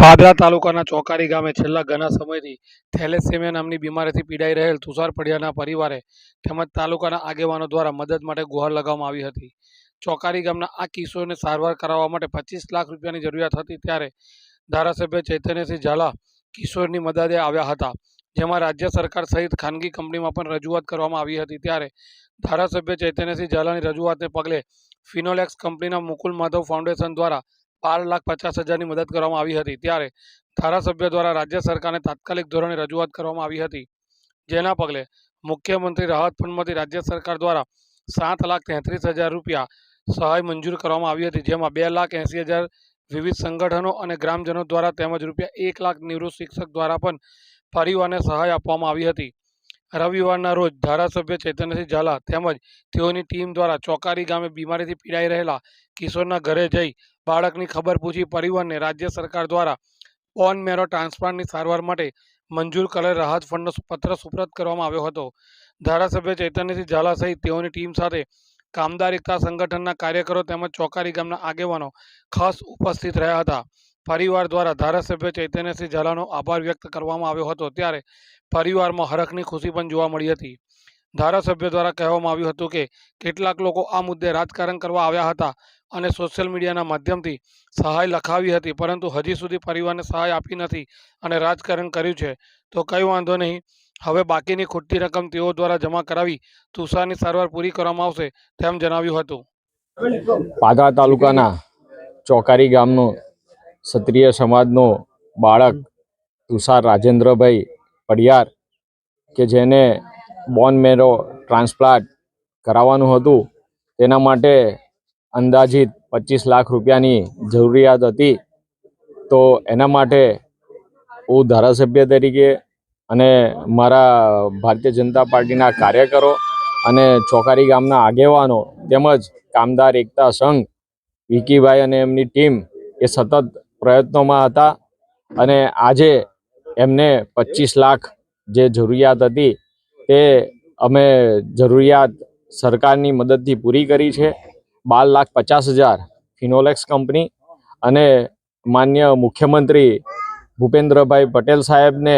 પાદરા તાલુકાના ચોકારી ગામે છેલ્લા ઘણા સમયથી થેલેસેમિયા નામની બીમારીથી પીડાઈ રહેલ તુષાર પડિયાના પરિવારે તેમજ તાલુકાના આગેવાનો દ્વારા મદદ માટે ગુહાર લગાવવામાં આવી હતી. ચોકારી ગામના આ કિશોરને સારવાર કરાવવા માટે પચીસ લાખ રૂપિયાની જરૂરિયાત હતી ત્યારે ધારાસભ્ય ચૈતન્યસિંહ ઝાલા કિશોરની મદદે આવ્યા હતા. જેમાં રાજ્ય સરકાર સહિત ખાનગી કંપનીમાં પણ રજૂઆત કરવામાં આવી હતી. ત્યારે ધારાસભ્ય ચૈતન્યસિંહ ઝાલાની રજૂઆતને પગલે ફિનોલેક્સ કંપનીના મુકુલ માધવ ફાઉન્ડેશન દ્વારા બાર લાખ પચાસ હજારની મદદ કરવામાં આવી હતી. ત્યારે ધારાસભ્ય દ્વારા રાજ્ય સરકારને તાત્કાલિક ધોરણે રજૂઆત કરવામાં આવી હતી. જેના પગલે મુખ્યમંત્રી રાહત ફંડમાંથી રાજ્ય સરકાર દ્વારા સાત લાખ તેત્રીસ હજાર રૂપિયા સહાય મંજૂર કરવામાં આવી હતી. જેમાં બે લાખ એંસી હજાર વિવિધ સંગઠનો અને ગ્રામજનો દ્વારા તેમજ રૂપિયા એક લાખ નિવૃત્ત શિક્ષક દ્વારા પણ પરિવારને સહાય આપવામાં આવી હતી. રવિવારના રોજ ધારાસભ્ય ચેતનસિંહ ઝાલા તેમજ તેઓની ટીમ દ્વારા ચોકારી ગામે બીમારીથી પીડાઈ રહેલા કિશોરના ઘરે જઈ બાળકની ખબર પૂછી પરિવારને રાજ્ય સરકાર દ્વારા બોન મેરો ટ્રાન્સપ્લાન્ટની સારવાર માટે મંજૂર કરેલ રાહત ફંડનો પત્ર સુપ્રત કરવામાં આવ્યો હતો. ધારાસભ્ય ચૈતન્યસિંહ ઝાલા સહિત તેઓની ટીમ સાથે કામદાર એકતા સંગઠનના કાર્યકરો તેમજ ચોકારી ગામના આગેવાનો ખાસ ઉપસ્થિત રહ્યા હતા. પરિવાર દ્વારા ધારાસભ્ય ચૈતન્યસિંહ ઝાલાનો આભાર વ્યક્ત કરવામાં આવ્યો હતો ત્યારે પરિવારમાં હરખની ખુશી પણ જોવા મળી હતી. ધારાસભ્ય દ્વારા કહેવામાં આવ્યું હતું કે, કેટલાક લોકો આ મુદ્દે રાજકારણ કરવા આવ્યા હતા અને સોશિયલ મીડિયાના માધ્યમથી સહાય લખાવી હતી, પરંતુ હજી સુધી પરિવારને સહાય આપી નથી અને રાજકારણ કર્યું છે. તો કંઈ વાંધો નહીં, હવે બાકીની ખૂટતી રકમ તેઓ દ્વારા જમા કરાવી તુષારની સારવાર પૂરી કરવામાં આવશે તેમ જણાવ્યું હતું. પાદરા તાલુકાના ચોકારી ગામનો ક્ષત્રિય સમાજનો બાળક તુષાર રાજેન્દ્રભાઈ પડિયાર કે જેને બોન મેરો ટ્રાન્સપ્લાન્ટ કરાવવાનું હતું, તેના માટે અંદાજિત પચીસ લાખ રૂપિયાની જરૂરિયાત હતી. તો એના માટે હું ધારાસભ્ય તરીકે અને મારા ભારતીય જનતા પાર્ટીના કાર્યકરો અને ચોકારી ગામના આગેવાનો તેમજ કામદાર એકતા સંઘ, વિકીભાઈ અને એમની ટીમ એ સતત પ્રયત્નોમાં હતા અને આજે એમને પચીસ લાખ જે જરૂરિયાત હતી તે અમે જરૂરિયાત સરકારની મદદથી પૂરી કરી છે. બાર લાખ પચાસ હજાર ફિનોલેક્સ કંપની અને માન્ય મુખ્યમંત્રી ભૂપેન્દ્રભાઈ પટેલ સાહેબને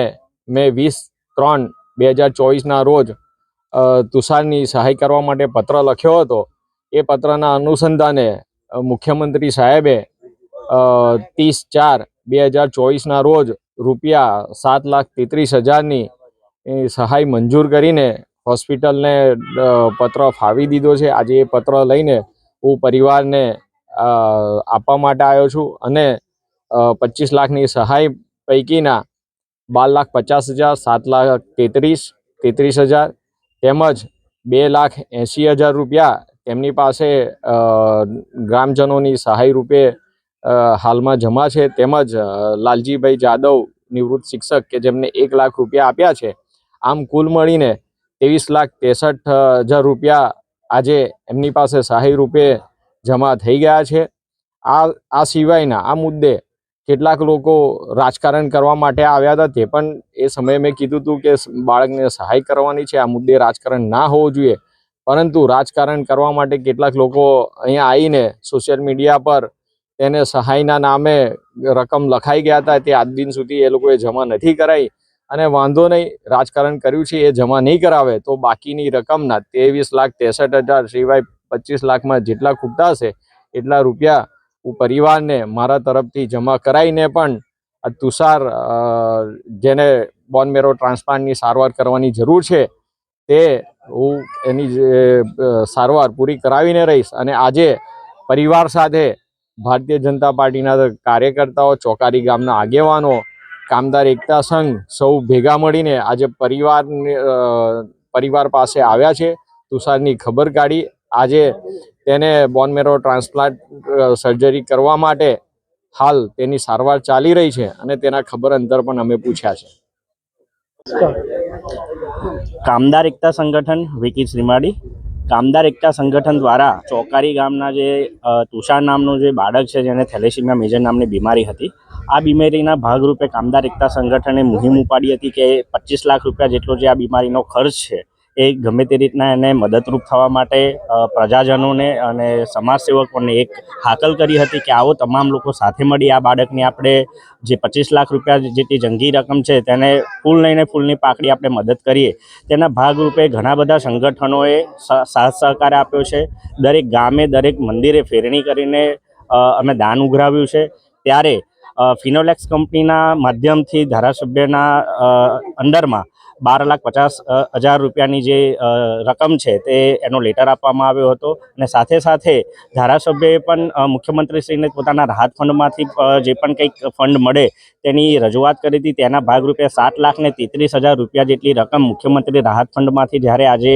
મેં વીસ ત્રણ બે હજાર ચોવીસના રોજ તુષારની સહાય કરવા માટે પત્ર લખ્યો હતો. એ પત્રના અનુસંધાને મુખ્યમંત્રી સાહેબે ત્રીસ ચાર બે હજાર ચોવીસના રોજ રૂપિયા સાત લાખ તેત્રીસ હજારની સહાય મંજૂર કરીને હોસ્પિટલને પત્ર ફાવી દીધો છે. આજે એ પત્ર લઈને હું પરિવારને આપવા માટે આવ્યો છું અને પચીસ લાખની સહાય પૈકીના બાર લાખ પચાસ હજાર, સાત લાખ તેત્રીસ તેત્રીસ હજાર તેમજ બે લાખ એંશી હજાર રૂપિયા તેમની પાસે ગ્રામજનોની સહાય રૂપે હાલમાં જમા છે તેમજ લાલજીભાઈ જાદવ નિવૃત્ત શિક્ષક કે જેમને એક લાખ રૂપિયા આપ્યા છે. આમ કુલ મળીને ત્રેવીસ લાખ ત્રેસઠ હજાર રૂપિયા આજે એમની પાસે સહાય રૂપે જમા થઈ ગયા છે. આ આ સિવાયના આ મુદ્દે કેટલાક લોકો રાજકારણ કરવા માટે આવ્યા હતા તે પણ એ સમયે મેં કીધું હતું કે બાળકને સહાય કરવાની છે. આ મુદ્દે રાજકારણ ના હોવું જોઈએ. પરંતુ રાજકારણ કરવા માટે કેટલાક લોકો અહીંયા આવીને સોશિયલ મીડિયા પર તેને સહાયના નામે રકમ લખાઈ ગયા હતા. તે આજ દિન સુધી એ લોકોએ જમા નથી કરાઈ અને વાંધો નહીં, રાજકારણ કર્યું છે, એ જમા નહીં કરાવે તો બાકીની રકમના ત્રેવીસ લાખ ત્રેસઠ હજાર સિવાય પચીસ લાખમાં જેટલા ખૂટતા હશે, એટલા રૂપિયા હું પરિવારને મારા તરફથી જમા કરાવીને પણ તુષાર જેને બોન મેરો ટ્રાન્સપ્લાન્ટની સારવાર કરવાની જરૂર છે, તે હું એની સારવાર પૂરી કરાવીને રહીશ અને આજે પરિવાર સાથે ભારતીય જનતા પાર્ટીના કાર્યકર્તાઓ ચોકારી ગામના આગેવાનો કામદાર એકતા સંઘ સૌ ભેગા મળીને આજે પરિવાર પરિવાર પાસે આવ્યા છે. તુષારની ખબર કાઢી. આજે તેને બોનમેરો ટ્રાન્સપ્લાન્ટ સર્જરી કરવા માટે હાલ તેની સારવાર ચાલી રહી છે અને તેના ખબર અંતર પણ અમે પૂછ્યા છે. કામદાર એકતા સંગઠન વિકી શ્રીમાળી. કામદાર એકતા સંગઠન દ્વારા ચોકારી ગામના જે તુષાર નામનું જે બાળક છે જેને થેલેસીમિયા મેજર નામની બીમારી હતી, આ બીમારીના ભાગરૂપે કામદાર એકતા સંગઠને મુહિમ ઉપાડી હતી કે પચીસ લાખ રૂપિયા જેટલો જે આ બીમારીનો ખર્ચ છે એ ગમે તે રીતના એને મદદરૂપ થવા માટે પ્રજાજનોને અને સમાજસેવકોને એક હાકલ કરી હતી કે આવો તમામ લોકો સાથે મળી આ બાળકને આપણે જે પચીસ લાખ રૂપિયા જેટલી જંગી રકમ છે તેને ફૂલ લઈને ફૂલની પાકડી આપણે મદદ કરીએ. તેના ભાગરૂપે ઘણા બધા સંગઠનોએ સાથ સહકાર આપ્યો છે. દરેક ગામે દરેક મંદિરે ફેરણી કરીને અમે દાન ઉઘરાવ્યું છે. ત્યારે ફિનોલેક્સ કંપનીના માધ્યમથી ધારાસભ્યના અંડરમાં બાર લાખ પચાસ હજાર રૂપિયાની જે રકમ છે તે એનો લેટર આપવામાં આવ્યો હતો અને સાથે સાથે ધારાસભ્યએ પણ મુખ્યમંત્રીશ્રીને પોતાના રાહત ફંડમાંથી જે પણ કંઈક ફંડ મળે તેની રજૂઆત કરી હતી. તેના ભાગરૂપે સાત લાખ ને તેત્રીસ હજાર રૂપિયા જેટલી રકમ મુખ્યમંત્રી રાહત ફંડમાંથી જ્યારે આજે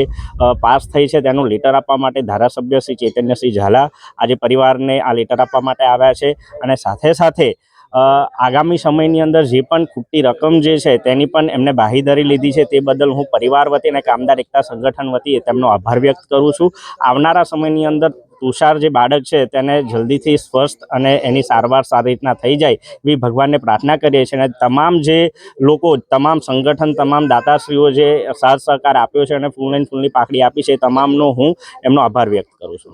પાસ થઈ છે તેનું લેટર આપવા માટે ધારાસભ્ય શ્રી ચૈતન્યસિંહ ઝાલા આજે પરિવારને આ લેટર આપવા માટે આવ્યા છે. અને સાથે સાથે આગામી સમયની અંદર જે પણ ખૂટતી રકમ જે છે તેની પણ એમને બાહીધરી લીધી છે તે બદલ હું પરિવાર વતી અને કામદાર એકતા સંગઠન વતી તેમનો આભાર વ્યક્ત કરું છું. આવનારા સમયની અંદર તુષાર જે બાળક છે તેને જલ્દીથી સ્વસ્થ અને એની સારવાર સારી રીતના થઈ જાય એવી ભગવાનને પ્રાર્થના કરીએ છીએ અને તમામ જે લોકો, તમામ સંગઠન, તમામ દાતાશ્રીઓ જે સાથ સહકાર આપ્યો છે અને ફૂલ એન્ડ ફૂલની પાકડી આપી છે, તમામનો હું એમનો આભાર વ્યક્ત કરું છું.